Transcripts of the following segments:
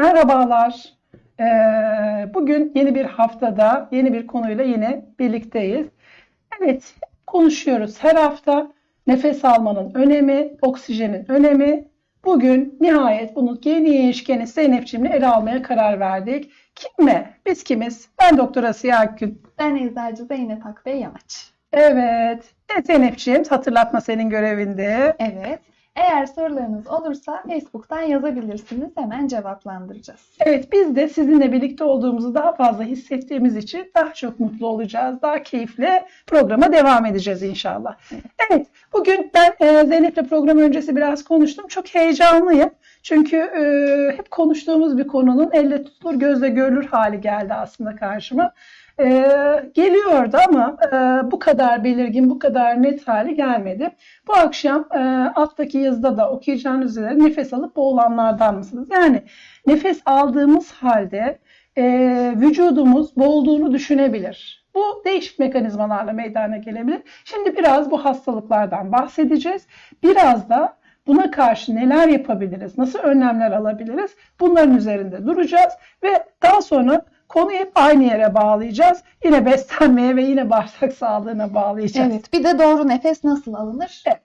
Merhabalar. Ee, bugün yeni bir haftada yeni bir konuyla yine birlikteyiz. Evet, konuşuyoruz her hafta. Nefes almanın önemi, oksijenin önemi. Bugün nihayet bunu geniş geniş Zeynep'ciğimle ele almaya karar verdik. Kim mi? Biz kimiz? Ben Doktor Asiye Akgün. Ben eczacı Zeynep Akbey Yamaç. Evet. Evet Zeynep'ciğim hatırlatma senin görevinde. Evet. Eğer sorularınız olursa Facebook'tan yazabilirsiniz. Hemen cevaplandıracağız. Evet biz de sizinle birlikte olduğumuzu daha fazla hissettiğimiz için daha çok mutlu olacağız. Daha keyifle programa devam edeceğiz inşallah. Evet bugün ben e, Zeynep'le program öncesi biraz konuştum. Çok heyecanlıyım. Çünkü e, hep konuştuğumuz bir konunun elle tutulur gözle görülür hali geldi aslında karşıma. E, geliyordu ama e, bu kadar belirgin, bu kadar net hali gelmedi. Bu akşam e, alttaki yazıda da okuyacağınız üzere nefes alıp boğulanlardan mısınız? Yani nefes aldığımız halde e, vücudumuz boğulduğunu düşünebilir. Bu değişik mekanizmalarla meydana gelebilir. Şimdi biraz bu hastalıklardan bahsedeceğiz. Biraz da buna karşı neler yapabiliriz, nasıl önlemler alabiliriz bunların üzerinde duracağız ve daha sonra konuyu hep aynı yere bağlayacağız. Yine beslenmeye ve yine bağırsak sağlığına bağlayacağız. Evet. Bir de doğru nefes nasıl alınır? Evet.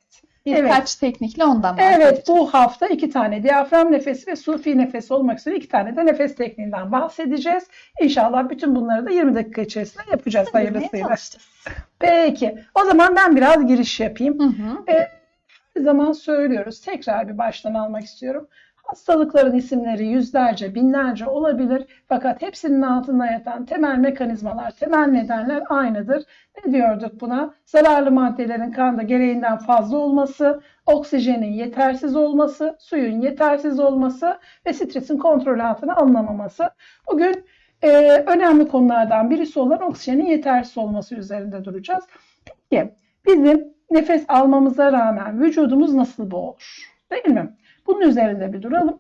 Birkaç teknikle ondan bahsedeceğiz. Evet bu hafta iki tane diyafram nefesi ve sufi nefes olmak üzere iki tane de nefes tekniğinden bahsedeceğiz. İnşallah bütün bunları da 20 dakika içerisinde yapacağız Bilmeye hayırlısıyla. Peki o zaman ben biraz giriş yapayım. Hı hı. Her zaman söylüyoruz tekrar bir baştan almak istiyorum. Hastalıkların isimleri yüzlerce, binlerce olabilir fakat hepsinin altında yatan temel mekanizmalar, temel nedenler aynıdır. Ne diyorduk buna? Zararlı maddelerin kanda gereğinden fazla olması, oksijenin yetersiz olması, suyun yetersiz olması ve stresin kontrol altına alınamaması. Bugün e, önemli konulardan birisi olan oksijenin yetersiz olması üzerinde duracağız. Peki bizim nefes almamıza rağmen vücudumuz nasıl boğulur? Değil mi? Bunun üzerinde bir duralım.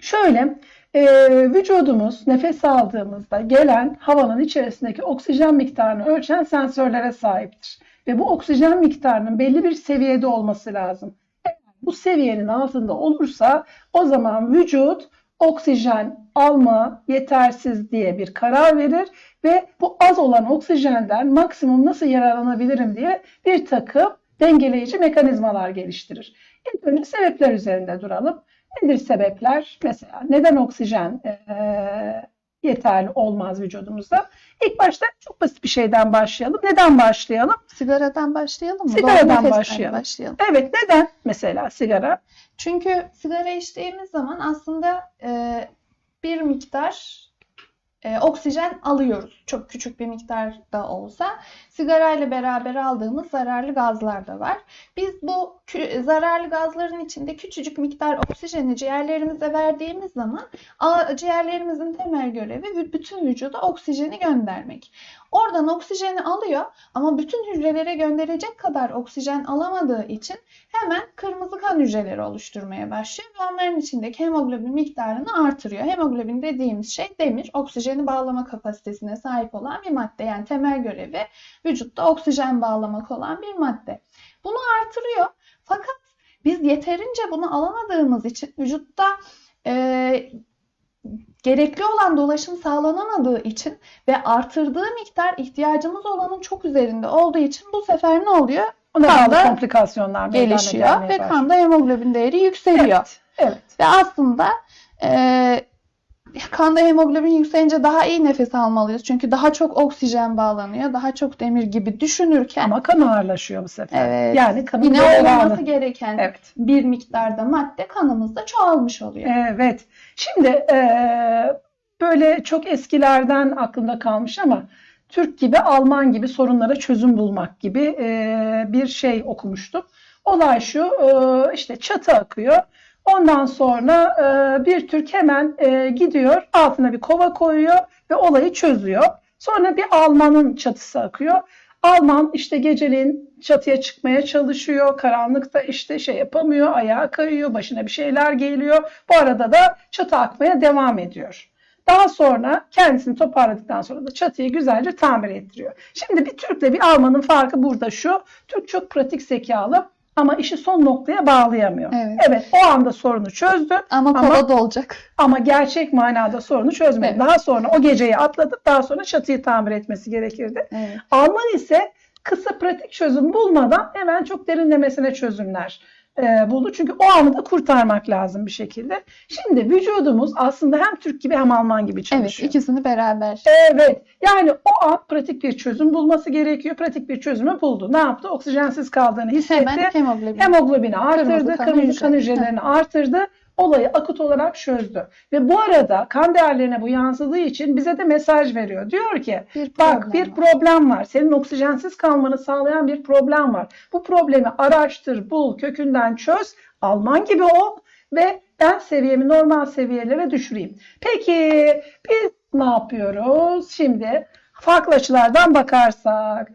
Şöyle e, vücudumuz nefes aldığımızda gelen havanın içerisindeki oksijen miktarını ölçen sensörlere sahiptir. Ve bu oksijen miktarının belli bir seviyede olması lazım. Eğer bu seviyenin altında olursa o zaman vücut oksijen alma yetersiz diye bir karar verir ve bu az olan oksijenden maksimum nasıl yararlanabilirim diye bir takım dengeleyici mekanizmalar geliştirir. İlk önce sebepler üzerinde duralım. Nedir sebepler? Mesela neden oksijen eee, yeterli olmaz vücudumuzda? İlk başta çok basit bir şeyden başlayalım. Neden başlayalım? Sigaradan başlayalım mı? Sigaradan başlayalım. başlayalım. Evet neden mesela sigara? Çünkü sigara içtiğimiz zaman aslında e, bir miktar e, oksijen alıyoruz. Çok küçük bir miktar da olsa. Sigarayla beraber aldığımız zararlı gazlar da var. Biz bu zararlı gazların içinde küçücük miktar oksijeni ciğerlerimize verdiğimiz zaman ciğerlerimizin temel görevi bütün vücuda oksijeni göndermek. Oradan oksijeni alıyor ama bütün hücrelere gönderecek kadar oksijen alamadığı için hemen kırmızı kan hücreleri oluşturmaya başlıyor ve onların içindeki hemoglobin miktarını artırıyor. Hemoglobin dediğimiz şey demir, oksijeni bağlama kapasitesine sahip olan bir madde. Yani temel görevi vücutta oksijen bağlamak olan bir madde. Bunu artırıyor. Fakat biz yeterince bunu alamadığımız için vücutta e, gerekli olan dolaşım sağlanamadığı için ve artırdığı miktar ihtiyacımız olanın çok üzerinde olduğu için bu sefer ne oluyor? Ona Kanda komplikasyonlar Gelişiyor ve kanda hemoglobin değeri yükseliyor. Evet, evet. Ve aslında e, kanda hemoglobin yükselince daha iyi nefes almalıyız. Çünkü daha çok oksijen bağlanıyor. Daha çok demir gibi düşünürken Ama kan ağırlaşıyor bu sefer. Evet. Yani kanın yine olması gereken Evet. bir miktarda madde kanımızda çoğalmış oluyor. Evet. Şimdi eee, böyle çok eskilerden aklımda kalmış ama Türk gibi Alman gibi sorunlara çözüm bulmak gibi eee, bir şey okumuştum. Olay şu eee, işte çatı akıyor. Ondan sonra eee, bir Türk hemen eee, gidiyor altına bir kova koyuyor ve olayı çözüyor. Sonra bir Almanın çatısı akıyor. Alman işte geceliğin çatıya çıkmaya çalışıyor. Karanlıkta işte şey yapamıyor. Ayağa kayıyor. Başına bir şeyler geliyor. Bu arada da çatı akmaya devam ediyor. Daha sonra kendisini toparladıktan sonra da çatıyı güzelce tamir ettiriyor. Şimdi bir Türk'le bir Alman'ın farkı burada şu. Türk çok pratik zekalı. Ama işi son noktaya bağlayamıyor. Evet. Evet, o anda sorunu çözdü Ama kola da olacak. ama gerçek manada sorunu çözmedi. Evet. Daha sonra o geceyi atlatıp daha sonra çatıyı tamir etmesi gerekirdi. Evet. Alman ise kısa pratik çözüm bulmadan hemen çok derinlemesine çözümler e, buldu. Çünkü o anı da kurtarmak lazım bir şekilde. Şimdi vücudumuz aslında hem Türk gibi hem Alman gibi Evet, çalışıyor. ikisini beraber. Evet. Yani o an pratik bir çözüm bulması gerekiyor. Pratik bir çözümü buldu. Ne yaptı? Oksijensiz kaldığını hissetti. Hemen hemoglobin. Hemoglobini artırdı, Kırmızı kan hücrelerini artırdı. Olayı akut olarak çözdü. Ve bu arada kan değerlerine bu yansıdığı için bize de mesaj veriyor. Diyor ki bir bak bir var. problem var. Senin oksijensiz kalmanı sağlayan bir problem var. Bu problemi araştır, bul, kökünden çöz. Alman gibi ol ve ben seviyemi normal seviyelere düşüreyim. Peki biz ne yapıyoruz? Şimdi farklı açılardan bakarsak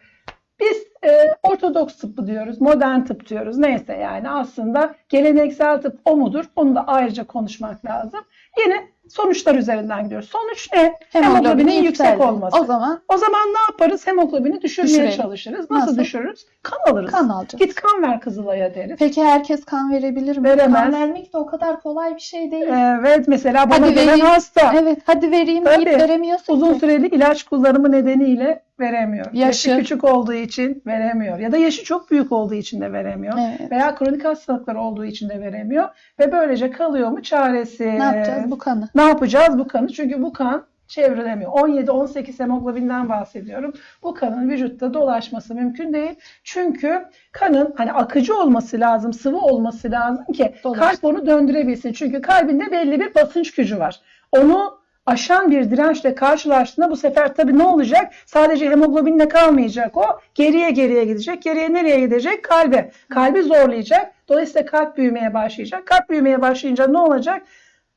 biz e, ortodoks tıbbı diyoruz, modern tıp diyoruz. Neyse yani aslında geleneksel tıp o mudur? Onu da ayrıca konuşmak lazım. Yine sonuçlar üzerinden gidiyoruz. Sonuç ne? Hemoglobinin yüksek yükseldi. olması. O zaman O zaman ne yaparız? Hemoglobini düşürmeye Düşürelim. çalışırız. Nasıl, Nasıl? düşürürüz? Kan alırız. kan alacağız. Git kan ver Kızılay'a deriz. Peki herkes kan verebilir mi? Veremez. Kan vermek de o kadar kolay bir şey değil. Evet mesela bana Hadi gelen vereyim. hasta Evet, hadi vereyim Tabii. deyip veremiyorsun uzun ki. süreli ilaç kullanımı nedeniyle veremiyor. Yaşı. Yaşı küçük olduğu için veremiyor. Ya da yaşı çok büyük olduğu için de veremiyor. Evet. Veya kronik hastalıkları olduğu için de veremiyor. Ve böylece kalıyor mu çaresi? Ne yapacağız bu kanı? Ne yapacağız bu kanı? Çünkü bu kan çevrelemiyor. 17-18 hemoglobinden bahsediyorum. Bu kanın vücutta dolaşması mümkün değil. Çünkü kanın hani akıcı olması lazım, sıvı olması lazım ki Dolaş. kalp onu döndürebilsin. Çünkü kalbinde belli bir basınç gücü var. Onu aşan bir dirençle karşılaştığında bu sefer tabii ne olacak? Sadece hemoglobinle kalmayacak o. Geriye geriye gidecek. Geriye nereye gidecek? Kalbe. Kalbi zorlayacak. Dolayısıyla kalp büyümeye başlayacak. Kalp büyümeye başlayınca ne olacak?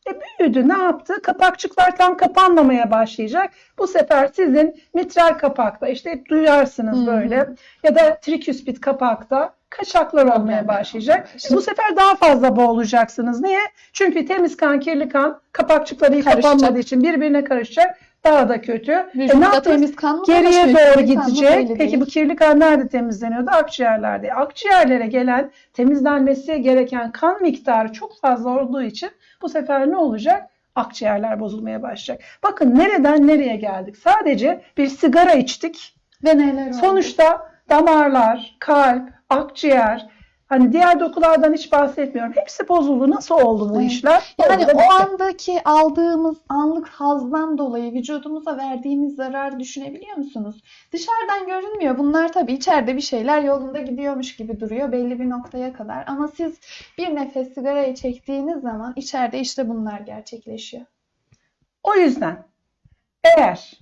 E büyüdü. Ne yaptı? Kapakçıklar tam kapanmamaya başlayacak. Bu sefer sizin mitral kapakta işte hep duyarsınız Hı hı. böyle ya da triküspit kapakta kaçaklar olmaya başlayacak. başlayacak. Bu sefer daha fazla boğulacaksınız. Niye? Çünkü temiz kan, kirli kan kapakçıkları kapanmadığı için birbirine karışacak. Daha da kötü. E ne Vücutta yapacağız? temiz kan mı Geriye doğru kirli kan mı gidecek. Peki değil. bu kirli kan nerede temizleniyordu? Akciğerlerde. Akciğerlere gelen temizlenmesi gereken kan miktarı çok fazla olduğu için bu sefer ne olacak? Akciğerler bozulmaya başlayacak. Bakın nereden nereye geldik? Sadece bir sigara içtik. Ve neler oldu? Sonuçta damarlar, kalp, akciğer, hani diğer dokulardan hiç bahsetmiyorum. Hepsi bozuldu. Nasıl oldu bu Evet. işler? Yani Oldu da o bitti. andaki aldığımız anlık hazdan dolayı vücudumuza verdiğimiz zarar düşünebiliyor musunuz? Dışarıdan görünmüyor. Bunlar tabii içeride bir şeyler yolunda gidiyormuş gibi duruyor belli bir noktaya kadar. Ama siz bir nefes sigarayı çektiğiniz zaman içeride işte bunlar gerçekleşiyor. O yüzden eğer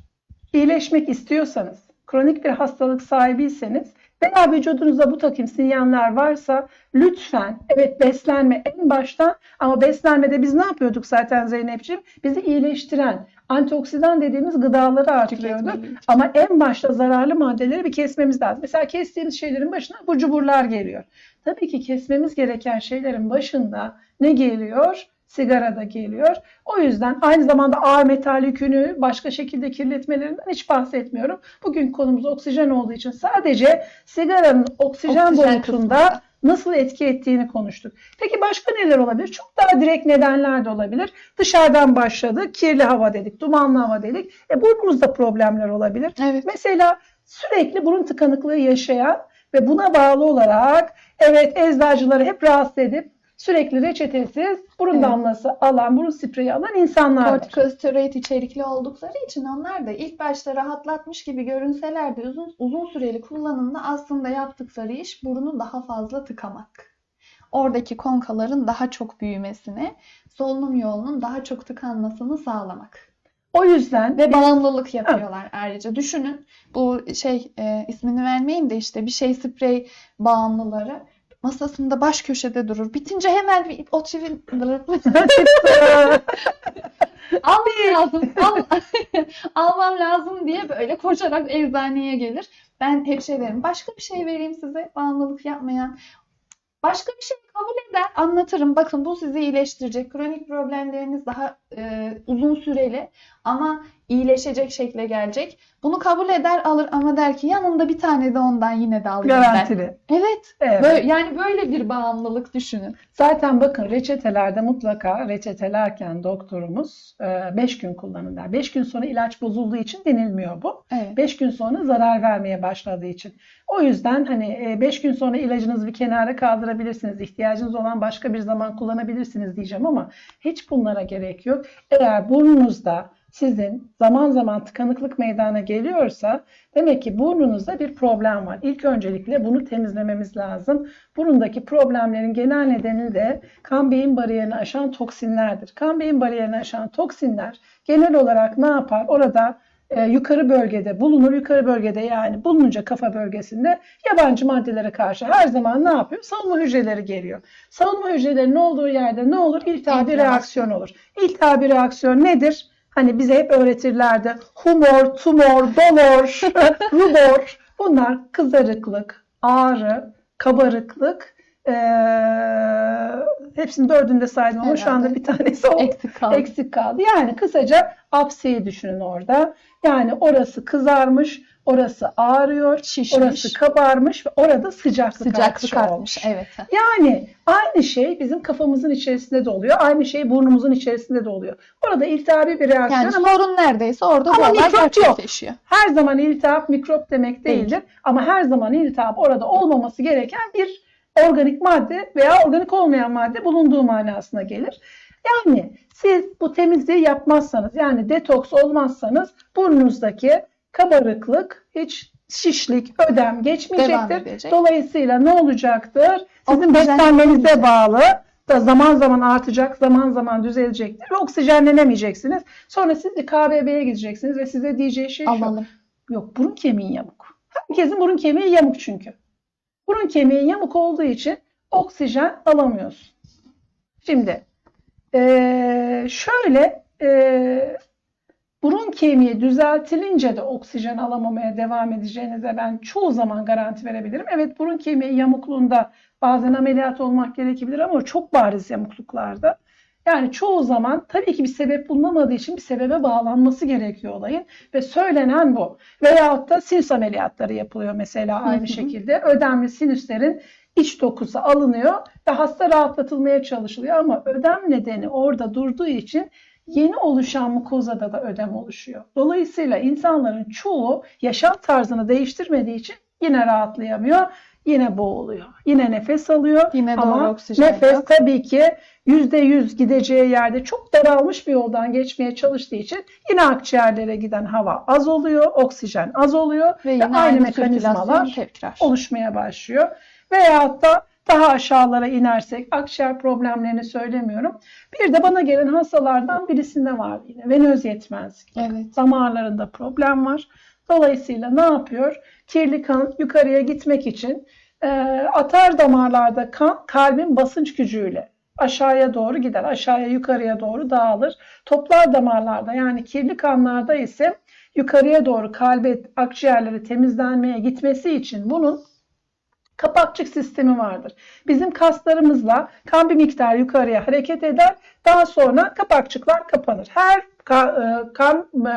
iyileşmek istiyorsanız, kronik bir hastalık sahibiyseniz veya vücudunuzda bu takım sinyaller varsa lütfen evet beslenme en baştan ama beslenmede biz ne yapıyorduk zaten Zeynep'ciğim? Bizi iyileştiren antioksidan dediğimiz gıdaları artırıyorduk. Ama en başta zararlı maddeleri bir kesmemiz lazım. Mesela kestiğimiz şeylerin başına bu cuburlar geliyor. Tabii ki kesmemiz gereken şeylerin başında ne geliyor? Sigara da geliyor. O yüzden aynı zamanda ağır metal yükünü başka şekilde kirletmelerinden hiç bahsetmiyorum. Bugün konumuz oksijen olduğu için sadece sigaranın oksijen, Oksijen boyutunda nasıl etki ettiğini konuştuk. Peki başka neler olabilir? Çok daha direkt nedenler de olabilir. Dışarıdan başladı. Kirli hava dedik, dumanlı hava dedik. E burnumuzda problemler olabilir. Evet. Mesela sürekli burun tıkanıklığı yaşayan ve buna bağlı olarak evet eczacıları hep rahatsız edip sürekli reçetesiz burun Evet. damlası alan, burun spreyi alan insanlar var. Kortikosteroid içerikli oldukları için onlar da ilk başta rahatlatmış gibi görünseler de uzun, uzun süreli kullanımda aslında yaptıkları iş burunu daha fazla tıkamak. Oradaki konkaların daha çok büyümesine, solunum yolunun daha çok tıkanmasını sağlamak. O yüzden Ve bağımlılık yapıyorlar ayrıca. Düşünün bu şey e, ismini vermeyeyim de işte bir şey sprey bağımlıları masasında baş köşede durur. Bitince hemen bir o çivin almam lazım, al, almam lazım diye böyle koşarak eczaneye gelir. Ben hep şey derim, başka bir şey vereyim size bağımlılık yapmayan. Başka bir şey Kabul eder, anlatırım. Bakın bu sizi iyileştirecek. Kronik problemleriniz daha e, uzun süreli ama iyileşecek şekle gelecek. Bunu kabul eder, alır ama der ki yanında bir tane de ondan yine de alayım. Garantili. Evet. Evet. Böyle, yani böyle bir bağımlılık düşünün. Zaten bakın reçetelerde mutlaka reçetelerken doktorumuz 5 gün kullanın der. 5 gün sonra ilaç bozulduğu için denilmiyor bu. Evet. 5 gün sonra zarar vermeye başladığı için. O yüzden hani 5 gün sonra ilacınızı bir kenara kaldırabilirsiniz. İhtiyacınız olan başka bir zaman kullanabilirsiniz diyeceğim ama hiç bunlara gerek yok. Eğer burnunuzda sizin zaman zaman tıkanıklık meydana geliyorsa demek ki burnunuzda bir problem var. İlk öncelikle bunu temizlememiz lazım. Burundaki problemlerin genel nedeni de kan beyin bariyerini aşan toksinlerdir. Kan beyin bariyerini aşan toksinler genel olarak ne yapar? Orada e, yukarı bölgede bulunur. Yukarı bölgede yani bulununca kafa bölgesinde yabancı maddelere karşı her zaman ne yapıyor? Savunma hücreleri geliyor. Savunma hücrelerinin olduğu yerde ne olur? İltihabi reaksiyon olur. İltihabi reaksiyon nedir? Hani bize hep öğretirlerdi. Humor, tumor, dolor, rubor. Bunlar kızarıklık, ağrı, kabarıklık. Eee hepsini dördünde saydım ama şu anda Herhalde. bir tanesi oldu Eksik kaldı. eksik kaldı. Yani kısaca apseyi düşünün orada. Yani orası kızarmış, orası ağrıyor, Şişmiş. orası kabarmış ve orada sıcaklık, Sıcaklık artışı artmış. olmuş. Evet. Yani aynı şey bizim kafamızın içerisinde de oluyor. Aynı şey burnumuzun içerisinde de oluyor. Orada iltihabi bir reaksiyon Yani ama sorun neredeyse orada Ama bu olay mikrop yok. gerçekleşiyor. her zaman iltihap mikrop demek Değil. değildir. Ama her zaman iltihap orada olmaması gereken bir organik madde veya organik olmayan madde bulunduğu manasına gelir. Yani siz bu temizliği yapmazsanız yani detoks olmazsanız burnunuzdaki kabarıklık hiç şişlik, ödem geçmeyecektir. Dolayısıyla ne olacaktır? Sizin beslenmenize bağlı da zaman zaman artacak, zaman zaman düzelecektir ve oksijenlenemeyeceksiniz. Sonra siz de KBB'ye gideceksiniz ve size diyeceği şey şu. Alalım. Yok burun kemiği yamuk. Herkesin burun kemiği yamuk çünkü. Burun kemiği yamuk olduğu için oksijen alamıyorsun. Şimdi eee, şöyle eee, burun kemiği düzeltilince de oksijen alamamaya devam edeceğinize ben çoğu zaman garanti verebilirim. Evet burun kemiği yamukluğunda bazen ameliyat olmak gerekebilir ama çok bariz yamukluklarda. Yani çoğu zaman tabii ki bir sebep bulunamadığı için bir sebebe bağlanması gerekiyor olayın ve söylenen bu. Veyahut da sinüs ameliyatları yapılıyor mesela Hı hı. aynı şekilde. Ödemli sinüslerin iç dokusu alınıyor ve hasta rahatlatılmaya çalışılıyor ama ödem nedeni orada durduğu için yeni oluşan mukozada da ödem oluşuyor. Dolayısıyla insanların çoğu yaşam tarzını değiştirmediği için yine rahatlayamıyor, yine boğuluyor, yine nefes alıyor. Yine Ama oksijen nefes yok. tabii ki %100 gideceği yerde çok daralmış bir yoldan geçmeye çalıştığı için yine akciğerlere giden hava az oluyor, oksijen az oluyor Ve yine aynı aynı mekanizmalar tekrar. oluşmaya başlıyor. Veyahut da daha aşağılara inersek akciğer problemlerini söylemiyorum. Bir de bana gelen hastalardan birisinde var yine venöz yetmezlik. Evet. Damarlarında problem var. Dolayısıyla ne yapıyor? Kirli kan yukarıya gitmek için e, atar damarlarda kan kalbin basınç gücüyle aşağıya doğru gider. Aşağıya yukarıya doğru dağılır. Toplar damarlarda yani kirli kanlarda ise yukarıya doğru kalbe akciğerleri temizlenmeye gitmesi için bunun kapakçık sistemi vardır. Bizim kaslarımızla kan bir miktar yukarıya hareket eder. Daha sonra kapakçıklar kapanır. Her e, kan e,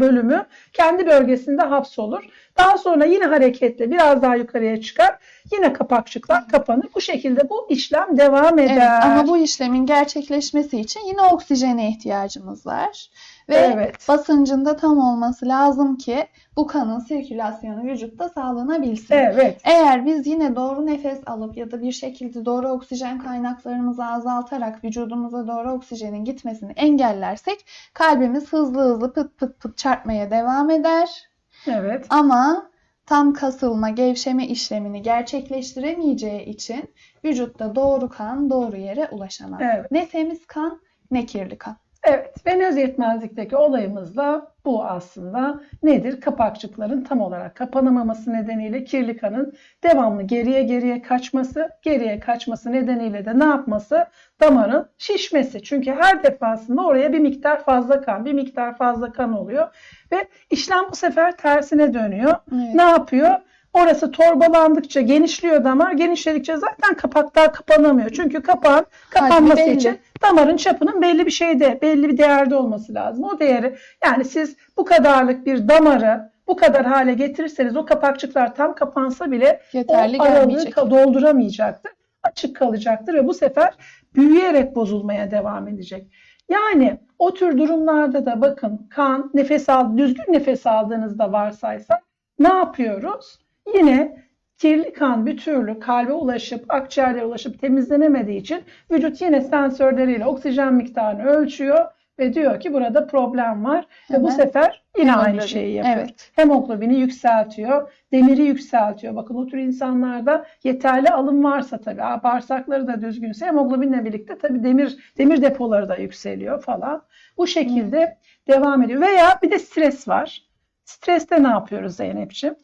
bölümü kendi bölgesinde hapsolur. Daha sonra yine hareketle biraz daha yukarıya çıkar. Yine kapakçıklar kapanır. Bu şekilde bu işlem devam eder. Evet ama bu işlemin gerçekleşmesi için yine oksijene ihtiyacımız var. Ve Evet. basıncın da tam olması lazım ki bu kanın sirkülasyonu vücutta sağlanabilsin. Evet. Eğer biz yine doğru nefes alıp ya da bir şekilde doğru oksijen kaynaklarımızı azaltarak vücudumuza doğru oksijenin gitmesini engellersek kalbimiz hızlı hızlı pıt pıt pıt çarpmaya devam eder. Evet. Ama tam kasılma, gevşeme işlemini gerçekleştiremeyeceği için vücutta doğru kan doğru yere ulaşamaz. Evet. Ne temiz kan ne kirli kan. Evet, venöz yetmezlikteki olayımız da bu aslında nedir? Kapakçıkların tam olarak kapanamaması nedeniyle kirli kanın devamlı geriye geriye kaçması, geriye kaçması nedeniyle de ne yapması? Damarın şişmesi. Çünkü her defasında oraya bir miktar fazla kan, bir miktar fazla kan oluyor ve işlem bu sefer tersine dönüyor. Evet. Ne yapıyor? Orası torbalandıkça genişliyor damar. Genişledikçe zaten kapaklar kapanamıyor. Çünkü kapağın kapanması belli. için damarın çapının belli bir şeyde, belli bir değerde olması lazım. O değeri yani siz bu kadarlık bir damarı bu kadar hale getirirseniz o kapakçıklar tam kapansa bile Yeterli o aralığı dolduramayacaktır. Açık kalacaktır ve bu sefer büyüyerek bozulmaya devam edecek. Yani o tür durumlarda da bakın kan, nefes al, düzgün nefes aldığınızda varsaysak ne yapıyoruz? Yine kirli kan bir türlü kalbe ulaşıp akciğerlere ulaşıp temizlenemediği için vücut yine sensörleriyle oksijen miktarını ölçüyor ve diyor ki burada problem var ve bu sefer yine aynı hemoglobin. şeyi yapıyor. Evet. Hemoglobini yükseltiyor, demiri yükseltiyor. Bakın o tür insanlarda yeterli alım varsa tabii, bağırsakları da düzgünse hemoglobinle birlikte tabii demir demir depoları da yükseliyor falan. Bu şekilde devam ediyor. Veya bir de stres var. Streste ne yapıyoruz Zeynep'ciğim?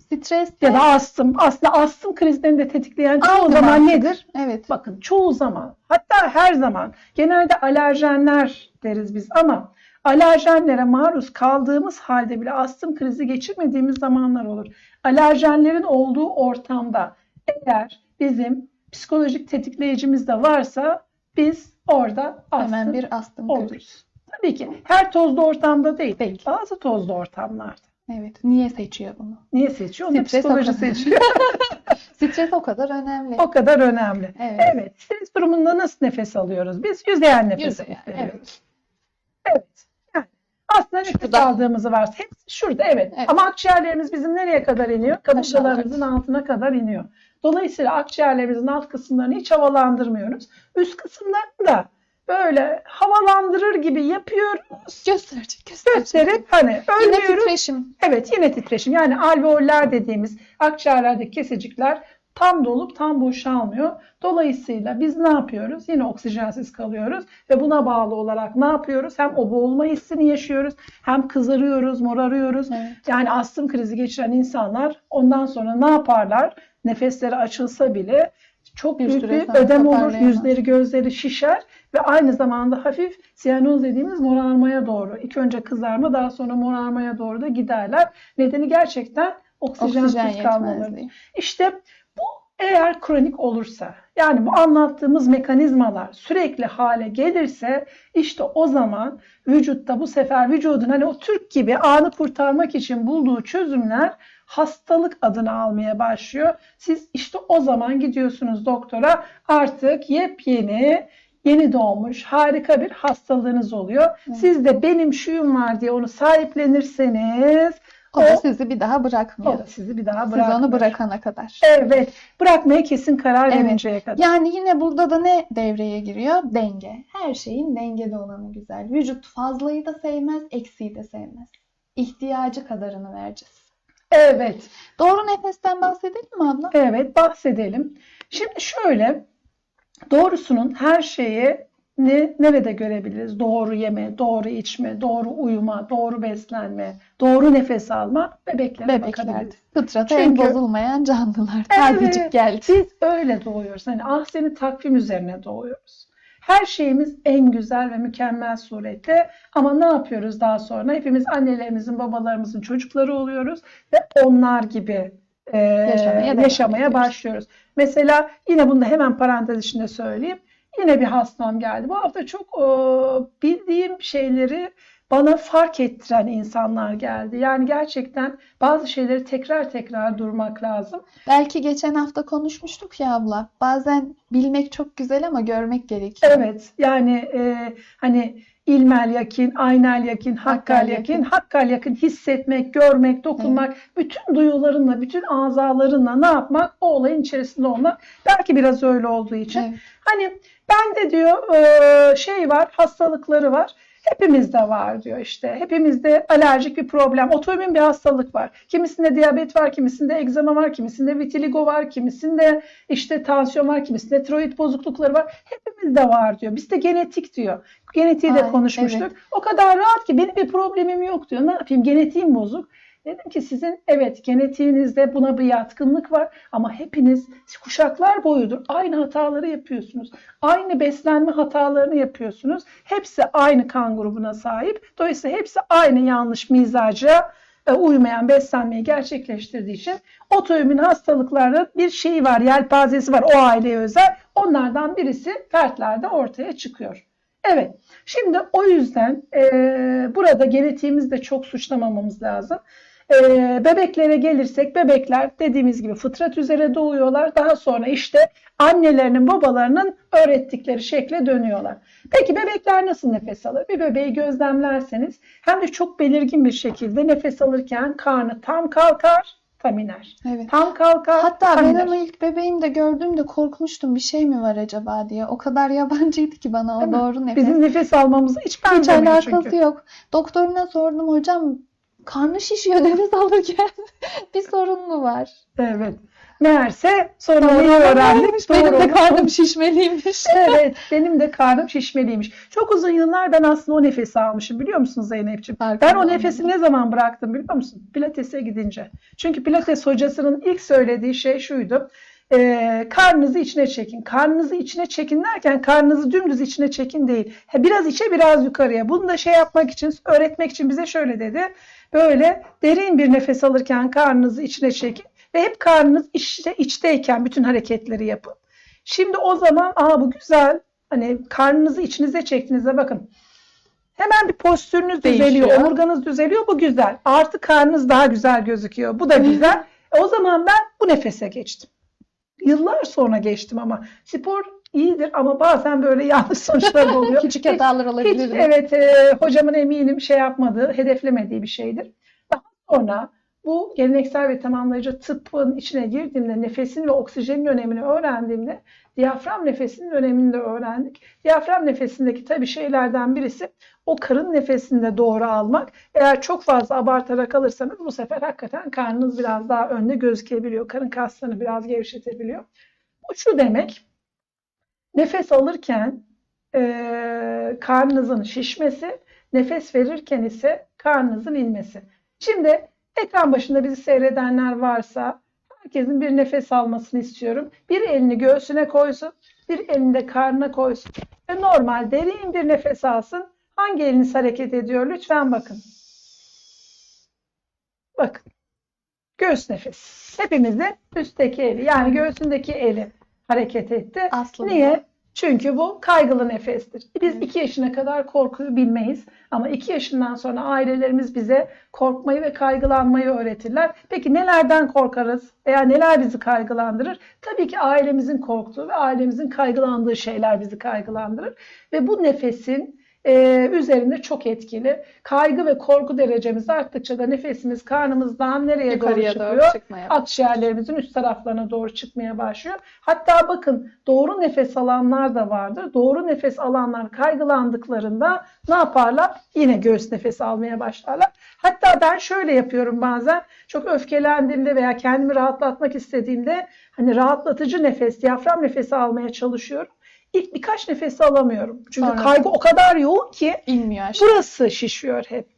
Streste Ya da astım. Aslında astım krizlerini de tetikleyen çoğu Aynı zaman mantık. nedir? evet. Bakın çoğu zaman hatta her zaman genelde alerjenler deriz biz ama alerjenlere maruz kaldığımız halde bile astım krizi geçirmediğimiz zamanlar olur. Alerjenlerin olduğu ortamda eğer bizim psikolojik tetikleyicimiz de varsa biz orada astım Hemen bir astım krizi. oluruz. Tabii ki her tozlu ortamda değil. Değil. Bazı tozlu ortamlarda. Evet. Niye seçiyor bunu? Niye seçiyor? Onu Stres psikoloji o kadar. seçiyor. Stres o kadar önemli. o kadar önemli. Evet. Evet. Stres durumunda nasıl nefes alıyoruz? Biz yüzeyen nefes Yüzeyen, veriyoruz. Evet. Yani aslında nefes Şurada. aldığımızı varsa hepsi şurada evet. Evet. Ama akciğerlerimiz bizim nereye kadar iniyor? Kaburgalarımızın altına kadar iniyor. Dolayısıyla akciğerlerimizin alt kısımlarını hiç havalandırmıyoruz. Üst kısımlarını da böyle havalandırır gibi yapıyoruz. Gösterecek, gösterecek. Gösterip hani Yine ölmüyoruz. titreşim. Evet yine titreşim. Yani alveoller dediğimiz akciğerlerdeki kesecikler tam dolup tam boşalmıyor. Dolayısıyla biz ne yapıyoruz? Yine oksijensiz kalıyoruz ve buna bağlı olarak ne yapıyoruz? Hem o boğulma hissini yaşıyoruz, hem kızarıyoruz, morarıyoruz. Evet. Yani astım krizi geçiren insanlar ondan sonra ne yaparlar? Nefesleri açılsa bile çok Bir büyük bir ödem olur. Yüzleri, gözleri şişer ve aynı zamanda hafif siyanoz dediğimiz morarmaya doğru. İlk önce kızarma daha sonra morarmaya doğru da giderler. Nedeni gerçekten oksijensiz Oksijen kalmaları. İşte bu eğer kronik olursa yani bu anlattığımız mekanizmalar sürekli hale gelirse işte o zaman vücutta bu sefer vücudun hani o Türk gibi anı kurtarmak için bulduğu çözümler hastalık adını almaya başlıyor. Siz işte o zaman gidiyorsunuz doktora artık yepyeni yeni doğmuş harika bir hastalığınız oluyor. Siz de benim şuyum var diye onu sahiplenirseniz O da o, sizi bir daha bırakmıyor. o da sizi bir daha Siz bırakmıyor. onu bırakana kadar. Evet. Bırakmaya kesin karar Evet. verinceye kadar. Yani yine burada da ne devreye giriyor? Denge. Her şeyin dengede olanı güzel. Vücut fazlayı da sevmez, eksiği de sevmez. İhtiyacı kadarını vereceğiz. Evet. Doğru nefesten bahsedelim mi abla? Evet. Bahsedelim. Şimdi şöyle doğrusunun her şeyi ne, nerede görebiliriz? Doğru yeme, doğru içme, doğru uyuma, doğru beslenme, doğru nefes alma bebeklere Bebeklerde. bakabiliriz. Fıtratı en bozulmayan canlılar. Evet. Tazecik geldi. Biz öyle doğuyoruz. Hani ah seni takvim üzerine doğuyoruz. Her şeyimiz en güzel ve mükemmel surette ama ne yapıyoruz daha sonra? Hepimiz annelerimizin, babalarımızın çocukları oluyoruz ve onlar gibi e, Yaşamaya yaşamaya başlıyoruz. Mesela yine bunu da hemen parantez içinde söyleyeyim. Yine bir hastam geldi. Bu hafta çok e, bildiğim şeyleri bana fark ettiren insanlar geldi. Yani gerçekten bazı şeyleri tekrar tekrar durmak lazım. Belki geçen hafta konuşmuştuk ya abla. Bazen bilmek çok güzel ama görmek gerekiyor. Evet yani e, hani ilmel yakin, aynel yakin, hakkal Hakkal yakin, yakin. hakkal yakin hissetmek, görmek, dokunmak, bütün duyularınla, bütün azalarınla ne yapmak? O olayın içerisinde olmak. Belki biraz öyle olduğu için. Evet. Hani bende diyor e, şey var, hastalıkları var. Hepimizde var diyor işte. Hepimizde alerjik bir problem, otoimmün bir hastalık var. Kimisinde diyabet var, kimisinde egzama var, kimisinde vitiligo var, kimisinde işte tansiyon var, kimisinde tiroid bozuklukları var. Hepimizde var diyor. Bizde genetik diyor. Genetiği de Ay, konuşmuştuk. evet. O kadar rahat ki benim bir problemim yok diyor. Ne yapayım? Genetiğim bozuk. Dedim ki sizin evet genetiğinizde buna bir yatkınlık var ama hepiniz kuşaklar boyudur aynı hataları yapıyorsunuz. Aynı beslenme hatalarını yapıyorsunuz. Hepsi aynı kan grubuna sahip. Dolayısıyla hepsi aynı yanlış mizaca e, uymayan beslenmeyi gerçekleştirdiği için otoimmün hastalıkların bir şeyi var, yelpazesi var o aileye özel. Onlardan birisi fertlerde ortaya çıkıyor. Evet, şimdi o yüzden e, burada genetiğimizi de çok suçlamamamız lazım. E, bebeklere gelirsek bebekler dediğimiz gibi fıtrat üzere doğuyorlar. Daha sonra işte annelerinin babalarının öğrettikleri şekle dönüyorlar. Peki bebekler nasıl nefes alır? Bir bebeği gözlemlerseniz hem de çok belirgin bir şekilde nefes alırken karnı tam kalkar, tam iner. Evet. Tam kalkar, Hatta tam ben iner. onu ilk bebeğimde gördüğümde korkmuştum bir şey mi var acaba diye. O kadar yabancıydı ki bana o Değil mi? doğru nefes. Bizim nefes almamıza hiç Hiç benzemiyor alakası çünkü. yok. Doktoruna sordum hocam karnı şişiyor nefes alırken bir sorun mu var? Evet. Meğerse Doğru neyi öğrendik? Benim Doğru de olan- karnım şişmeliymiş. evet, benim de karnım şişmeliymiş. Çok uzun yıllar ben aslında o nefesi almışım biliyor musun Zeynep'ciğim? Farkında Ben o nefesi ne zaman bıraktım biliyor musun? Pilates'e gidince. Çünkü Pilates hocasının ilk söylediği şey şuydu. Ee, karnınızı içine çekin. Karnınızı içine çekin derken karnınızı dümdüz içine çekin değil. Ha, Biraz içe biraz yukarıya. Bunu da şey yapmak için, öğretmek için bize şöyle dedi. Böyle derin bir nefes alırken karnınızı içine çekin. Ve hep karnınız içte, içteyken bütün hareketleri yapın. Şimdi o zaman aa bu güzel. Hani karnınızı içinize çektiğinizde bakın. Hemen bir postürünüz düzeliyor, Değişiyor. omurganız düzeliyor. Bu güzel. Artı karnınız daha güzel gözüküyor. Bu da güzel. E, o zaman ben bu nefese geçtim. Yıllar sonra geçtim ama spor iyidir ama bazen böyle yanlış sonuçlar oluyor. Küçük Hiç- hatalar hiç, olabilir. evet e, hocamın eminim şey yapmadığı, hedeflemediği bir şeydir. Daha sonra bu geleneksel ve tamamlayıcı tıbbın içine girdiğimde nefesin ve oksijenin önemini öğrendiğimde diyafram nefesinin önemini de öğrendik. Diyafram nefesindeki tabii şeylerden birisi o karın nefesini de doğru almak. Eğer çok fazla abartarak alırsanız bu sefer hakikaten karnınız biraz daha önde gözükebiliyor. Karın kaslarını biraz gevşetebiliyor. Bu şu demek. Nefes alırken eee karnınızın şişmesi, nefes verirken ise karnınızın inmesi. Şimdi ekran başında bizi seyredenler varsa herkesin bir nefes almasını istiyorum. Bir elini göğsüne koysun, bir elini de karnına koysun ve normal derin bir nefes alsın. Hangi eliniz hareket ediyor? Lütfen bakın. Bakın. Göğüs nefes. Hepimizin üstteki eli yani göğsündeki eli hareket etti. Aslında. Niye? Çünkü bu kaygılı nefestir. Biz iki yaşına kadar korkuyu bilmeyiz ama iki yaşından sonra ailelerimiz bize korkmayı ve kaygılanmayı öğretirler. Peki nelerden korkarız veya neler bizi kaygılandırır? Tabii ki ailemizin korktuğu ve ailemizin kaygılandığı şeyler bizi kaygılandırır. Ve bu nefesin e, üzerinde çok etkili. Kaygı ve korku derecemiz arttıkça da nefesimiz karnımızdan nereye doğru Yukarıya çıkıyor? doğru çıkmaya. akciğerlerimizin üst taraflarına doğru çıkmaya başlıyor. Hatta bakın doğru nefes alanlar da vardır. Doğru nefes alanlar kaygılandıklarında ne yaparlar? Yine göğüs nefesi almaya başlarlar. Hatta ben şöyle yapıyorum bazen. Çok öfkelendiğimde veya kendimi rahatlatmak istediğimde hani rahatlatıcı nefes, diyafram nefesi almaya çalışıyorum. İlk birkaç nefesi alamıyorum. Çünkü Sonra- kaygı o kadar yoğun ki İnmiyor aşağı. Burası şişiyor hep.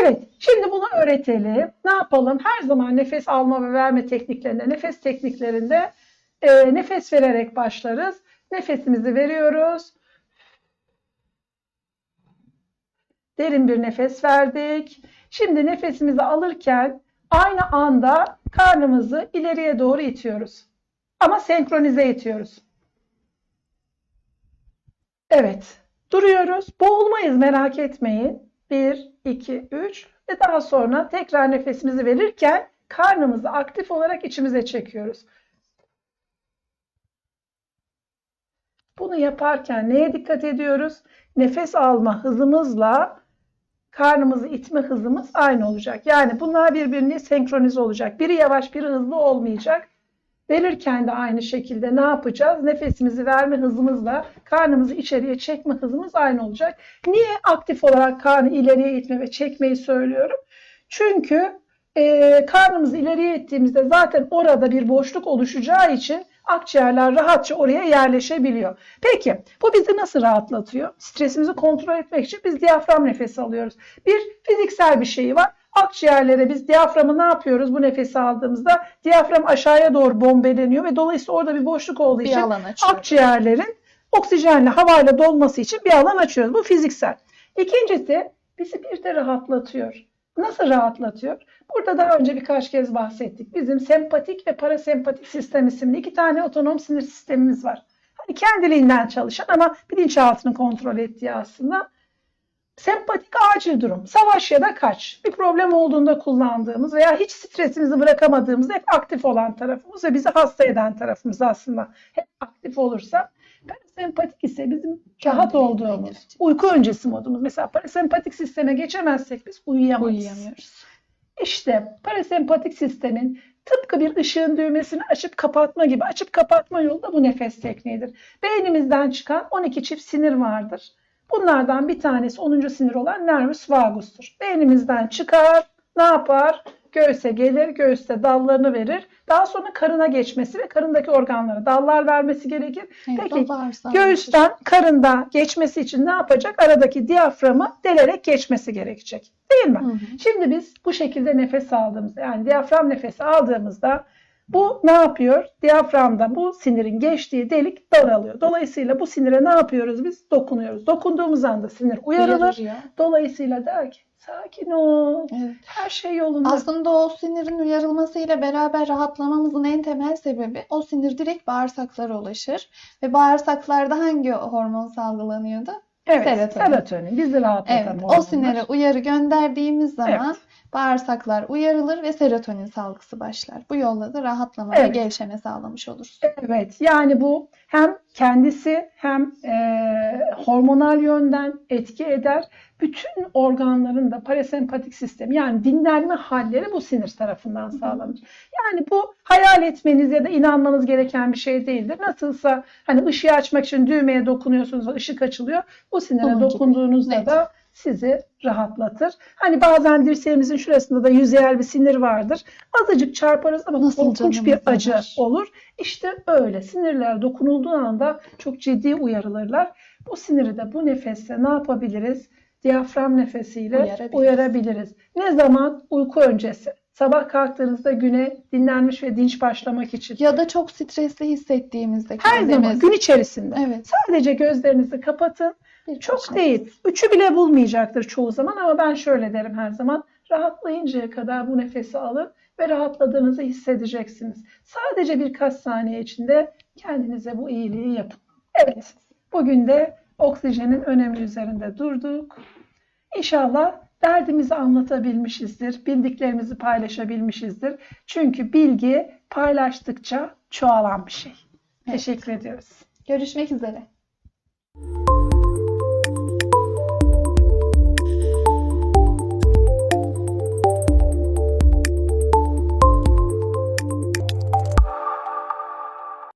Evet, şimdi bunu öğretelim. Ne yapalım? Her zaman nefes alma ve verme tekniklerinde, nefes tekniklerinde e, nefes vererek başlarız. Nefesimizi veriyoruz. Derin bir nefes verdik. Şimdi nefesimizi alırken aynı anda karnımızı ileriye doğru itiyoruz. Ama senkronize itiyoruz. Evet. Duruyoruz. Boğulmayız merak etmeyin. 1, 2, 3 ve daha sonra tekrar nefesimizi verirken karnımızı aktif olarak içimize çekiyoruz. Bunu yaparken neye dikkat ediyoruz? Nefes alma hızımızla karnımızı itme hızımız aynı olacak. Yani bunlar birbirine senkronize olacak. Biri yavaş, biri hızlı olmayacak. Verirken de aynı şekilde ne yapacağız? Nefesimizi verme hızımızla karnımızı içeriye çekme hızımız aynı olacak. Niye aktif olarak karnı ileriye itme ve çekmeyi söylüyorum? Çünkü e, karnımızı ileriye ittiğimizde zaten orada bir boşluk oluşacağı için akciğerler rahatça oraya yerleşebiliyor. Peki bu bizi nasıl rahatlatıyor? Stresimizi kontrol etmek için biz diyafram nefesi alıyoruz. Bir fiziksel bir şeyi var. Akciğerlere biz diyaframı ne yapıyoruz bu nefesi aldığımızda? Diyafram aşağıya doğru bombeleniyor ve dolayısıyla orada bir boşluk olduğu Bir için alan açıyor. akciğerlerin oksijenle havayla dolması için bir alan açıyoruz. Bu fiziksel. İkincisi bizi bir de rahatlatıyor. Nasıl rahatlatıyor? Burada daha önce birkaç kez bahsettik. Bizim sempatik ve parasempatik sistem isimli iki tane otonom sinir sistemimiz var. Hani kendiliğinden çalışan ama bilinçaltını kontrol ettiği aslında. Sempatik acil durum, savaş ya da kaç. Bir problem olduğunda kullandığımız veya hiç stresimizi bırakamadığımızda hep aktif olan tarafımız ve bizi hasta eden tarafımız aslında. Hep aktif olursa parasempatik ise bizim rahat olduğumuz, uyku öncesi modumuz. Mesela parasempatik sisteme geçemezsek biz uyuyamayız. Uyuyamıyoruz. İşte parasempatik sistemin tıpkı bir ışığın düğmesini açıp kapatma gibi açıp kapatma yolu da bu nefes tekniğidir. Beynimizden çıkan 12 çift sinir vardır. Bunlardan bir tanesi 10. sinir olan nervus vagus'tur. Beynimizden çıkar, ne yapar? Göğse gelir, göğüste dallarını verir. Daha sonra karına geçmesi ve karındaki organlara dallar vermesi gerekir. Evet, Peki, Göğüsten karında geçmesi için ne yapacak? Aradaki diyaframı delerek geçmesi gerekecek. Değil mi? Hı hı. Şimdi biz bu şekilde nefes aldığımızda yani diyafram nefesi aldığımızda bu ne yapıyor? Diyaframda bu sinirin geçtiği delik daralıyor. Dolayısıyla bu sinire ne yapıyoruz biz? Dokunuyoruz. Dokunduğumuz anda sinir uyarılır. Dolayısıyla der ki sakin ol. Evet. Her şey yolunda. Aslında o sinirin uyarılmasıyla beraber rahatlamamızın en temel sebebi o sinir direkt bağırsaklara ulaşır. Ve bağırsaklarda hangi hormon salgılanıyordu? evet, serotonin. serotonin. Bizi rahatlatan Evet, o sinire uyarı gönderdiğimiz zaman Evet. Bağırsaklar uyarılır ve serotonin salgısı başlar. Bu yolla da rahatlama ve Evet. gevşeme sağlamış oluruz. Evet, yani bu hem kendisi hem e, hormonal yönden etki eder. Bütün organların da parasempatik sistemi yani dinlenme halleri bu sinir tarafından sağlanır. Yani bu hayal etmeniz ya da inanmanız gereken bir şey değildir. Nasılsa hani ışığı açmak için düğmeye dokunuyorsunuz ve ışık açılıyor. Bu sinire Onun gibi. dokunduğunuzda Evet. da sizi rahatlatır. Hani bazen dirseğimizin şurasında da yüzeyel bir sinir vardır. Azıcık çarparız ama Nasıl korkunç bir acı yanar? olur. İşte öyle sinirler dokunulduğu anda çok ciddi uyarılırlar. Bu siniri de bu nefesle ne yapabiliriz? Diyafram nefesiyle Uyarabiliriz. uyarabiliriz. Ne zaman? Uyku öncesi. Sabah kalktığınızda güne dinlenmiş ve dinç başlamak için. Ya da çok stresli hissettiğimizde Her zaman gün içerisinde. Evet. Sadece gözlerinizi kapatın. Çok değil. Üçü bile bulmayacaktır çoğu zaman ama ben şöyle derim her zaman. Rahatlayıncaya kadar bu nefesi alın ve rahatladığınızı hissedeceksiniz. Sadece birkaç saniye içinde kendinize bu iyiliği yapın. Evet, bugün de oksijenin önemi üzerinde durduk. İnşallah derdimizi anlatabilmişizdir, bildiklerimizi paylaşabilmişizdir. Çünkü bilgi paylaştıkça çoğalan bir şey. Evet. Teşekkür ediyoruz. Görüşmek üzere.